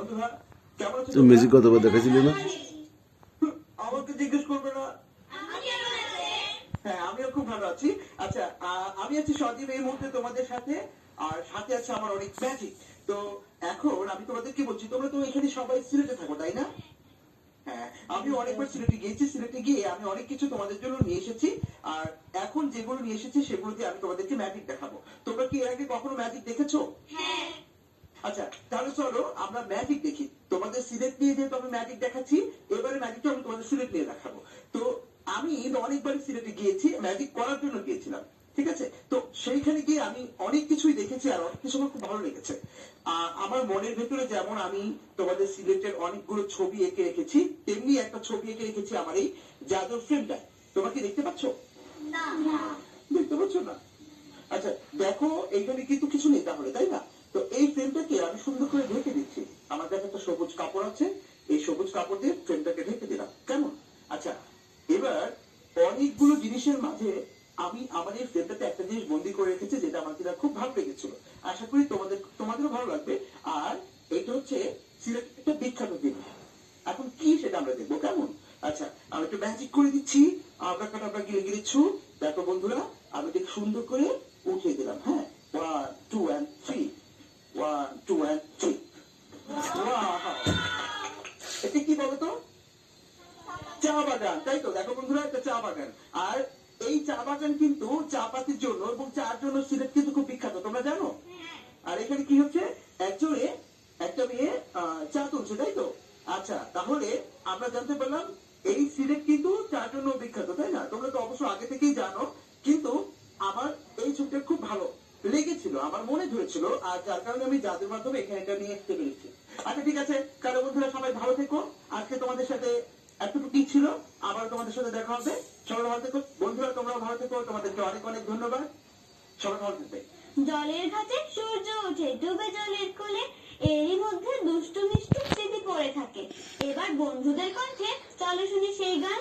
তুমি? মিউজিক কতবার দেখাইছিলে না? আমাকে জিজ্ঞেস করবে না। হ্যাঁ আমিও খুব ভালো আছি। আচ্ছা আমি আছি সজীব এই মুহূর্তে তোমাদের সাথে আর সাথে আছে আমার অনেক ম্যাজিক তো এখন আমি তোমাদের কি বলছি তোমরা তো এখানে সবাই সিলেটে থাকো তাই না? হ্যাঁ আমি অনেকবার সিলেটে গিয়েছি সিলেটে গিয়ে আমি অনেক কিছু তোমাদের জন্য নিয়ে এসেছি আর এখন যেগুলো নিয়ে এসেছি সেগুলো দিয়ে আমি তোমাদেরকে ম্যাজিক দেখাবো। তোমরা কি এর আগে কখনো ম্যাজিক দেখেছ? আচ্ছা তাহলে চলো আমরা ম্যাজিক দেখি। তোমাদের সিলেট নিয়ে যেহেতু আমি ম্যাজিক দেখাচ্ছি এবারে ম্যাজিকটা আমি তোমাদের সিলেট নিয়ে দেখাবো। তো আমি অনেকবারই সিলেটে গিয়েছি ম্যাজিক করার জন্য গিয়েছিলাম ঠিক আছে? তো সেইখানে গিয়ে আমি অনেক কিছুই দেখেছি আর অনেক কিছু আমার খুব ভালো লেগেছে। আহ, আমার মনের ভেতরে যেমন আমি তোমাদের সিলেটের অনেকগুলো ছবি এঁকে রেখেছি তেমনি একটা ছবি এঁকে রেখেছি আমার এই জাদুর ফ্রেমটা। তোমরা কি দেখতে পাচ্ছ? দেখতে পাচ্ছ না? আচ্ছা দেখো এইখানে কিন্তু কিছু নেই তাহলে তাই না? তো এই ফ্রেমটাকে আমি সুন্দর করে ঢেকে দিচ্ছি। আমার কাছে একটা সবুজ কাপড় আছে, এই সবুজ কাপড় দিয়ে ফ্রেমটাকে ঢেকে দিলাম। কেমন? আচ্ছা এবার অনেকগুলো জিনিসের মাঝে আমি আমার এই ফ্রেমটাতে একটা জিনিস বন্দি করে রেখেছি যেটা আমার কিনা খুব ভালো লেগেছিল। আশা করি তোমাদের, তোমাদেরও ভালো লাগবে। আর এটা হচ্ছে সিলেটের একটা বিখ্যাত জিনিস। এখন কি সেটা আমরা দেখব? কেমন? আচ্ছা আমি একটু ম্যাজিক করে দিচ্ছি। আমরা কাটা গিলে গিলেছু দেখো বন্ধুরা, আমি ঠিক সুন্দর করে উঠিয়ে দিলাম হ্যাঁ? One two and three one two and three এটা কি বলতো চা বাগান, তাই তো? দেখো বন্ধুরা একটা চা বাগান। আর এই চা বাগান কিন্তু চা পাতির জন্য এবং চার জন্য সিলেট কিন্তু খুব বিখ্যাত, তোমরা জানো? আর এখানে কি হচ্ছে? একজনে একটা মেয়ে চা তুলছে, তাই তো? আচ্ছা তাহলে আমরা জানতে পারলাম, এই সিলেট কিন্তু চার জন্য বিখ্যাত, তাই না? তোমরা তো অবশ্য আগে থেকেই জানো, কিন্তু আমার এই ছবিটা খুব ভালো লেগেছিল, আমার মনে ধরেছিল, আর যার কারণে আমি যাদের মাধ্যমে এখানে এটা নিয়ে আসতে পেরেছি। আচ্ছা ঠিক আছে কারও বন্ধুরা সবাই ভালো থেকো, আজকে তোমাদের সাথে এতটুকুই ছিল। আবার তোমাদের সাথে দেখা হবে। সবাই ভালো থেকো। বন্ধুরা তোমরা ভালো থেকো। তোমাদেরকে অনেক অনেক ধন্যবাদ। সবাই ভালো থাকবে জলের ঘাটে সূর্য ওঠে, ডুবে জলের কোলে। এরই মধ্যে দুষ্টু মিষ্টি স্মৃতি পড়ে থাকে। এবার বন্ধুদের কণ্ঠে চলো শুনি সেই গান।